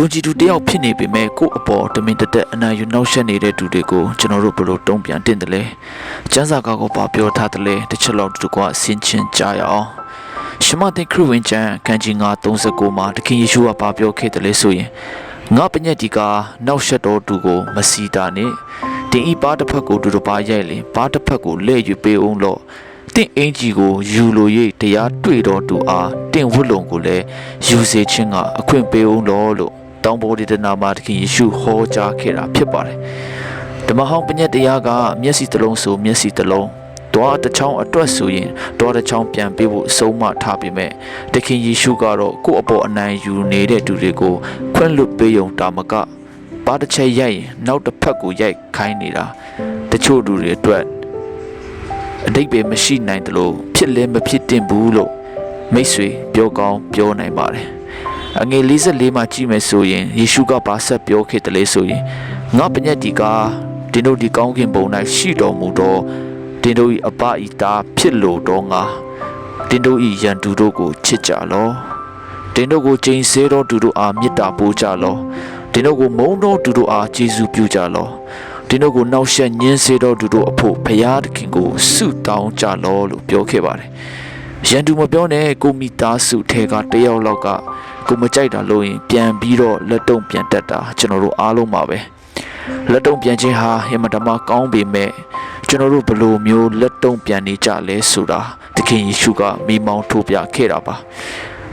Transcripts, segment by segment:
ယုံကြည်သူတယောက်ဖြစ်နေပေမဲ့ကိုယ့်အပေါ်တမင်တသက်အနာယူနှောက်ယှက်နေတဲ့သူတွေကိုကျွန်တော်တို့ဘယ်လိုတုံ့ပြန်တင်တယ်လဲကျန်းစာကောက်ကိုပါပြောထားတယ်လဲတစ်ချက်လောက်တူကွာဆင်ချင်းကြရအောင်ရှမတဲ့ခရစ်ဝင်ကျမ်းကံကြီး939မှာတခင်ယေရှုကပါပြောခဲ့တယ်လဲဆိုရင်ငါပညက်ဒီကနောက်ရှက်တော်သူကိုမစီတာနဲ့တင်ဤပါတစ်ဖက်ကိုတူတပါရိုက်လင်ပါတစ်ဖက်ကိုလဲ့ယူပေးအောင်လို့တင့်အင်ကြီးကိုယူလို၍တရားတွေ့တော်သူအားတင့်ဝတ်လုံကိုလည်းယူစေခြင်းကအခွင့်ပေးအောင်လို့လို့ တောင်ပေါ်ဒီတနာမှာတခင်ယေရှုဟောကြားခဲ့တာဖြစ်ပါတယ်ဓမ္မဟောင်းပညတ်တရားကမျက်စိတစ်လုံးဆိုမျက်စိတစ်လုံးတွားတစ်ချောင်းအတွက်ဆိုရင်တွားတစ်ချောင်းပြန်ပေးဖို့အဆုံးမထားပေမဲ့တခင်ယေရှုကတော့ကိုယ့်အပေါ်အနိုင်ယူနေတဲ့သူတွေကိုခွင့်လွတ်ပေးုံတာမကပါတစ်ချက်ရိုက်ရင်နောက်တစ်ဖက်ကိုရိုက်ခိုင်းနေတာတချို့လူတွေအတွက်အတိတ်ပဲမရှိနိုင်တယ်လို့ဖြစ်လဲမဖြစ်တင်ဘူးလို့မိတ်ဆွေပြောကောင်းပြောနိုင်ပါတယ် အငယ်44မှာကြည့်မယ်ဆိုရင်ယေရှုကဘာဆက်ပြောခဲ့တယ်လဲဆိုရင်ငါပညတ်ဒီကတင်းတို့ဒီကောင်းကင်ဘုံ၌ရှိတော်မူသောတင်းတို့၏အပဤသားဖြစ်လို့တော့ငါတင်းတို့၏ယံသူတို့ကိုချစ်ကြလောတင်းတို့ကိုချိန်ဆတော်သူတို့အားမေတ္တာပို့ကြလောတင်းတို့ကိုမုန်းတော်သူတို့အားကျေးဇူးပြုကြလောတင်းတို့ကိုနှောက်ယှက်ညှင်းဆဲတော်သူတို့အဖို့ဘုရားသခင်ကိုဆုတောင်းကြလောလို့ပြောခဲ့ပါတယ်ရန်သူမပြောနဲ့ကိုမိသားစုထဲကတယောက်လောက်က ကိုမကြိုက်တာလို့ရင်ပြန်ပြီးတော့လက်တုံပြန်တက်တာကျွန်တော်တို့အားလုံးပါပဲလက်တုံပြန်ခြင်းဟာဟိမတမကောင်းပေမဲ့ကျွန်တော်တို့ဘယ်လိုမျိုးလက်တုံပြန်နေကြလဲဆိုတာသခင်ယေရှုကမိမောင်းထုတ်ပြခဲ့တာပါ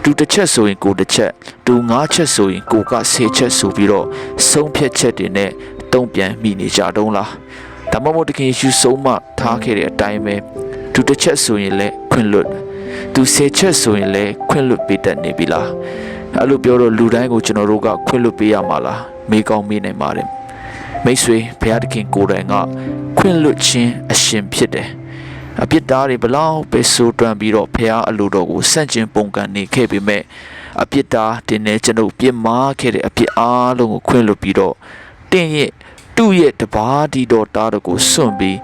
သူတစ်ချက်ဆိုရင်ကိုတစ်ချက်သူငါးချက်ဆိုရင်ကိုကဆယ်ချက်ဆိုပြီးတော့ဆုံးဖြတ်ချက်တွေနဲ့တုံ့ပြန်မိနေကြတုံးလားဒါမှမဟုတ်သခင်ယေရှုဆုံးမထားခဲ့တဲ့အတိုင်းပဲသူတစ်ချက်ဆိုရင်လည်းခွင့်လွတ်သူဆယ်ချက်ဆိုရင်လည်းခွင့်လွတ်ပေးတတ်နေပြီလား အဲ့လိုပြောတော့လူတိုင်းကိုကျွန်တော်တို့ကခွင့်လွတ်ပေးရမှာလားမေးကောင်းမေးနိုင်ပါတယ်မိတ်ဆွေဘုရားသခင်ကိုယ်တိုင်ကခွင့်လွတ်ခြင်းအရှင်ဖြစ်တယ်အပြစ်သားတွေဘလောက်ပဲဆိုးတွန်းပြီးတော့ဘုရားအလိုတော်ကိုဆန့်ကျင်ပုန်ကန်နေခဲ့ပေမဲ့အပြစ်သားတင်နေကျွန်ုပ်ပြစ်မှားခဲ့တဲ့အပြစ်အားလုံးကိုခွင့်လွတ်ပြီးတော့တင်းရဲ့သူ့ရဲ့တပါးဒီတော်တားတော်ကိုစွန့်ပြီး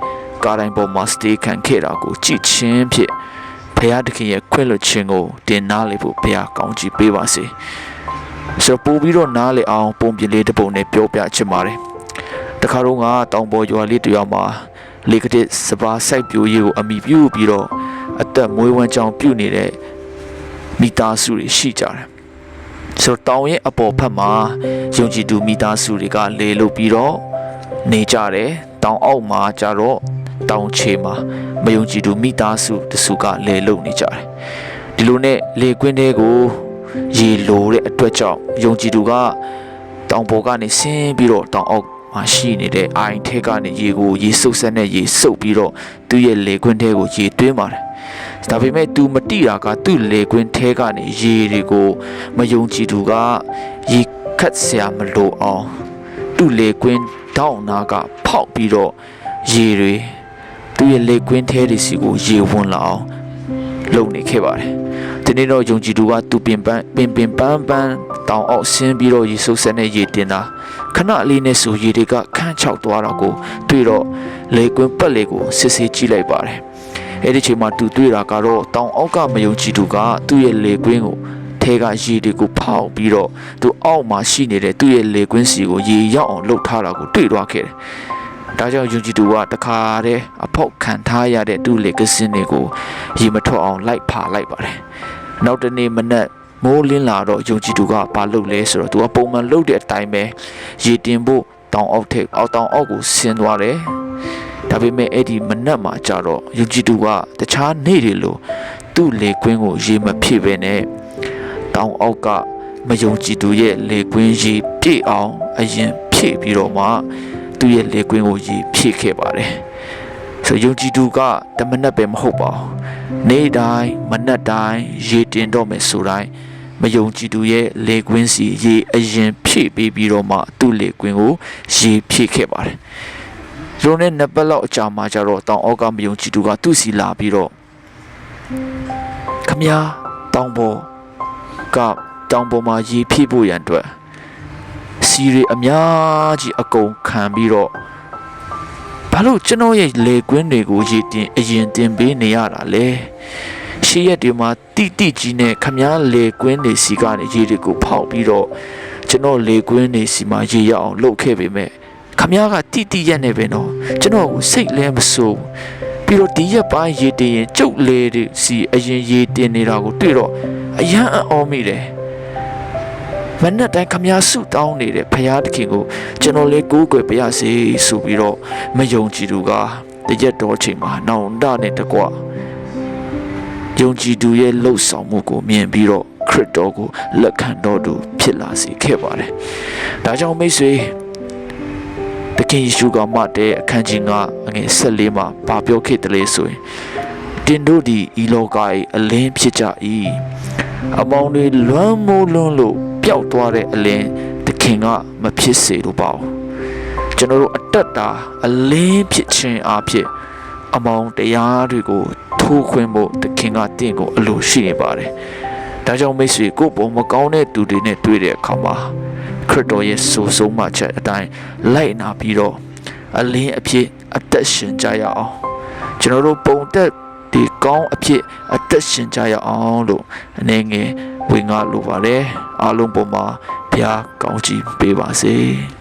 ကားတိုင်းပေါ်မှာစတေးခံခဲ့တာကိုကြည့်ချင်းဖြင့် ဘုရားသခင်ရဲ့ခွင့်လွတ်ခြင်းကိုတင်နာလေဖို့ဘုရားကောင်းချီးပေးပါစေဆိုပို့ပြီးတော့နားလေအောင်ပုံပြလေးတစ်ပုံနဲ့ပြောပြချင်ပါတယ်တခါတော့ကတောင်ပေါ်ရွာလေးတရွာမှာလေကတစ်စပါးစိုက်ပျိုးရေးကိုအမိပြုပြီးတော့အသက်မွေးဝမ်းကြောင်းပြုနေတဲ့မိသားစုတွေရှိကြတယ်ဆိုတော့တောင်ရဲ့အပေါ်ဖက်မှာယုံကြည်သူမိသားစုတွေကလေလို့ပြီးတော့နေကြတယ်တောင်အောက်မှာကျတော့ တောင်ခြေမှာမယုံကြည်သူမိသားစုတစုကလေလို့နေကြတယ်ဒီလိုနဲ့လေကွင်းတွေကိုရေလိုတဲ့အတွက်ကြောင့်ယုံကြည်သူကတောင်ပေါ်ကနေဆင်းပြီးတော့တောင်အောက်မှာရှိနေတဲ့အိုင်ထဲကနေရေကိုရေစုပ်ဆက်နဲ့ရေစုပ်ပြီးတော့သူ့ရဲ့လေကွင်းထဲကိုရေသွင်းပါတယ်ဒါပေမဲ့ तू မတိတာကသူ့လေကွင်းထဲကနေရေတွေကိုမယုံကြည်သူကရေခတ်ဆရာမလိုအောင်သူ့လေကွင်းတောင်းနာကဖောက်ပြီးတော့ရေတွေ သူ့ရဲ့လေကွင်းထဲတွေစီကိုရေဝင်လာအောင်လုပ်နေခဲ့ပါတယ်ဒီနေ့တော့ယုံကြည်သူကသူပင်ပန်းပင်ပင်ပန်းပန်းတောင်အောက်ဆင်းပြီးတော့ရေစုပ်ဆက်နဲ့ရေတင်တာခဏလေးနဲ့ဆိုရေတွေကခန့်ချောက်သွားတာကိုတွေ့တော့လေကွင်းပတ်လေကိုစစ်စစ်ကြည့်လိုက်ပါတယ်အဲ့ဒီချိန်မှာသူတွေ့တာကတော့တောင်အောက်ကမယုံကြည်သူကသူ့ရဲ့လေကွင်းကိုထဲကရေတွေကိုဖောက်ပြီးတော့သူအောက်မှာရှိနေတဲ့သူ့ရဲ့လေကွင်းစီကိုရေရောက်အောင်လှုပ်ထားတာကိုတွေ့သွားခဲ့တယ်။ ဒါကြောင့်ယုံကြည်သူကတခါတည်းအဖောက်ခံထားရတဲ့သူ့လေကစင်းတွေကိုရေမထွက်အောင်လိုက်ဖာလိုက်ပါတယ်။နောက်တနေ့မနက်မိုးလင်းလာတော့ယုံကြည်သူကဘာလုပ်လဲဆိုတော့သူကပုံမှန်လုပ်တဲ့အတိုင်းပဲရေတင်ဖို့တောင်အောက်ထက်အောက်တောင်အောက်ကိုဆင်းသွားတယ်။ဒါပေမဲ့အဲ့ဒီမနက်မှာကျတော့ယုံကြည်သူကတခြားနေ့တွေလိုသူ့လေကွင်းကိုရေမဖြစ်ပဲနဲ့တောင်အောက်ကမယုံကြည်သူရဲ့လေကွင်းရေပြည့်အောင်အရင်ဖြည့်ပြီးတော့မှ သူ့ရဲ့လေကွင်းကိုရေဖြည့်ခဲ့ပါတယ်။ဆိုယုံကြည်သူကတမနက်ပဲမဟုတ်ပါဘူး။နေ့တိုင်းမနက်တိုင်းရေတင်တော့မယ်ဆိုတိုင်းမယုံကြည်သူရဲ့လေကွင်းစီရေအရင်ဖြည့်ပေးပြီးတော့မှသူ့လေကွင်းကိုရေဖြည့်ခဲ့ပါတယ်။ရုံနဲ့နှစ်ပတ်လောက်အကြာမှာကျတော့တောင်အောက်ကမယုံကြည်သူကသူ့စီလာပြီးတော့ခမညာတောင်ပေါ်ကတောင်ပေါ်မှာရေဖြည့်ဖို့ရန်အတွက် စီရီအများကြီးအကုန်ခံပြီးတော့ဘာလို့ကျွန်တော်ရဲ့လေကွင်းတွေကိုရေတင်အရင်တင်ပေးနေရတာလဲရှေးရက်တွေမှာတိတိကြီးနဲ့ခမားလေကွင်းတွေစီကနေရေတွေကိုဖောက်ပြီးတော့ကျွန်တော်လေကွင်းနေစီမှာရေရအောင်လုပ်ခဲ့ပေမဲ့ခမ ्या ကတိတိရက်နေပဲနော်ကျွန်တော်ကိုစိတ်လဲမဆိုးပြီးတော့ဒီရက်ပိုင်းရေတင်ရင်ကျုပ်လေတွေစီအရင်ရေတင်နေတာကိုတွေ့တော့အယံအံ့ဩမိတယ် မနေ့တိုင်းခမ ्या ဆုတောင်းနေတဲ့ဖရာသခင်ကိုကျွန်တော်လေးကိုးကွယ်ပါရစေဆိုပြီးတော့မယုံကြည်သူကတရက်တော်ချိန်မှာနောင်တနဲ့တကွယုံကြည်သူရဲ့လှုပ်ဆောင်မှုကိုမြင်ပြီးတော့ခရစ်တော်ကိုလက်ခံတော်သူဖြစ်လာစေခဲ့ပါတယ်။ဒါကြောင့်မိတ်ဆွေတခင်ယေရှုကမှတဲ့အခန်းကြီး9အငယ်14မှာဗာပြောခဲ့တယ်လေဆိုရင်တင်တို့ဒီဤလောက၏အလင်းဖြစ်ကြ၏အမောင်တွေလွမ်းမိုးလွန်းလို့ ပျောက်သွားတဲ့အလင်းတခင်ကမဖြစ်စေလို့ပါဘူးကျွန်တော်တို့အတက်တာအလင်းဖြစ်ခြင်းအဖြစ်အမောင်တရားတွေကိုထိုးခွင်းဖို့တခင်ကတင့်ကိုအလိုရှိနေပါတယ်ဒါကြောင့်မိတ်ဆွေကိုယ့်ပုံမကောင်းတဲ့သူတွေနဲ့တွေ့တဲ့အခါမှာခရစ်တော်ရဲ့ဆိုဆုံးမှချက်အတိုင်းလိုက်နာပြီးတော့အလင်းအဖြစ်အသက်ရှင်ကြရအောင်ကျွန်တော်တို့ပုံသက် ဒီကောင်းအဖြစ်အသက်ရှင်ကြရအောင်လို့အနေငယ်ဝင်ငါလိုပါတယ်အားလုံးပေါ်မှာဘုရားကောင်းချီးပေးပါစေ။